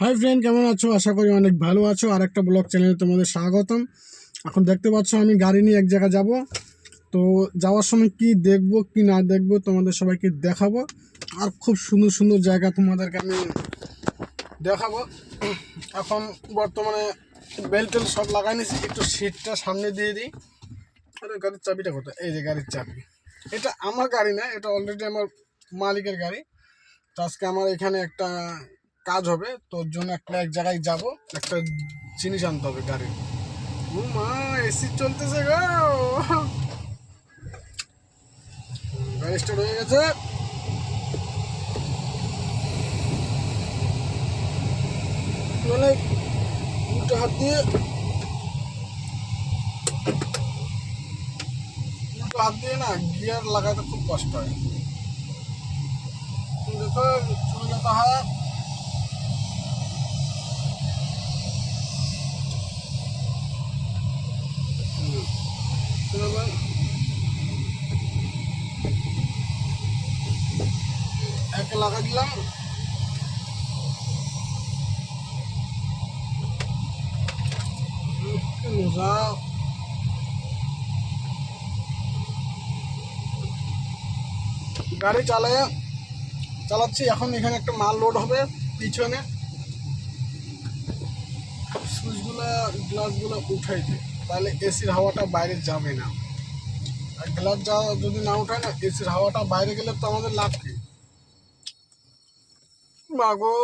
Hi friend কেমন আছো? আশা করি অনেক ভালো আছো। আর একটা ব্লগ চ্যানেলে তোমাদের স্বাগতম। এখন দেখতে পাচ্ছ, আমি গাড়ি নিয়ে এক জায়গায় যাব। তো যাওয়ার সময় কি দেখব, কি না দেখব, তোমাদের সবাইকে দেখাবো। আর খুব সুন্দর সুন্দর জায়গা তোমাদেরকে আমি দেখাবো। এখন বর্তমানে বেল্ট টেল সব লাগাই নিয়েছি। একটু সিটটা সামনে দিয়ে দিই। আরে, গাড়ির চাবিটা কোথায়? এই যে গাড়ির চাবি। এটা আমার গাড়ি না, এটা অলরেডি আমার মালিকের গাড়ি। তো আজকে আমার এখানে একটা কাজ হবে, তোর জন্য একটা এক জায়গায় যাব, একটা জিনিস আনতে হবে গাড়ির। ও মা এসি চলতেছে গো! গাড়ি স্টার্ট হয়ে গেছে। মানে উল্টো হাত দিয়ে, উল্টো হাত দিয়ে না গিয়ার লাগাতে খুব কষ্ট হয়। দেখো, চলে যেতে হয়। লাগা দিলাম। গাড়ি চালায়, চালাচ্ছি, এখন এখানে একটা মাল লোড হবে পিছনে। সুইচগুলো গ্লাসগুলো উঠাই দিই। তাহলে এসির হাওয়াটা বাইরে যাবে না। আর গ্লাস যা যদি না উঠায় না, এসির হাওয়াটা বাইরে গেলে তো আমাদের লাভ কি? মাগো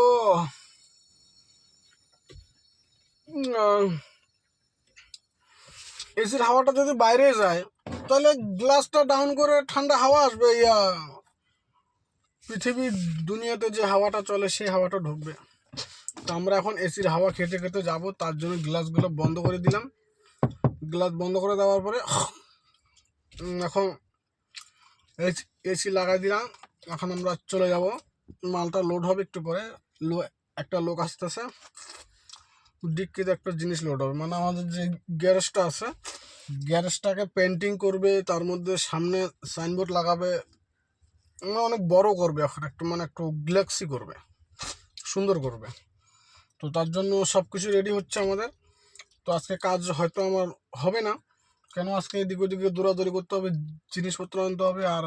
এসির হাওয়াটা যদি বাইরে যায়, তাহলে গ্লাসটা ডাউন করে ঠান্ডা হাওয়া আসবে, ইয়া। পৃথিবীর দুনিয়াতে যে হাওয়াটা চলে, সেই হাওয়াটা ঢুকবে। তো আমরা এখন এসির হাওয়া খেতে খেতে যাব, তার জন্য গ্লাসগুলো বন্ধ করে দিলাম। গ্লাস বন্ধ করে দেওয়ার পরে এখন এসি লাগাই দিলাম। এখন আমরা চলে যাব। মালটা লোড হবে একটু পরে। লো একটা লোক আসতেছে। ডিক্কিতে একটা জিনিস লোড হবে। মানে আমাদের যে গ্যারেজটা আছে গ্যারেজটাকে পেন্টিং করবে, তার মধ্যে সামনে সাইনবোর্ড লাগাবে। মানে অনেক বড় করবে এখন। একটু মানে একটু গ্লেক্সি করবে। সুন্দর করবে। তো তার জন্য সব কিছু রেডি হচ্ছে আমাদের। আজকে কাজ হয়তো আমার হবে না। কেন? আজকে এদিক ওদিকে দৌড়াদৌড়ি করতে হবে, জিনিসপত্র আনতে হবে আর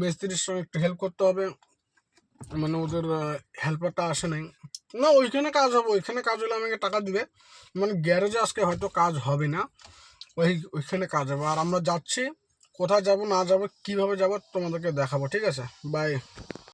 মিস্ত্রির সঙ্গে একটু হেল্প করতে হবে। মানে ওদের হেল্পারটা আসে নাই। না, ওইখানে কাজ হবে, ওইখানে কাজ হলে আমাকে টাকা দিবে। মানে গ্যারেজে আজকে হয়তো কাজ হবে না, ওই, ওইখানে কাজ হবে। আর আমরা যাচ্ছি, কোথায় যাব, না যাব, কীভাবে যাব তোমাদেরকে দেখাবো, ঠিক আছে? বাই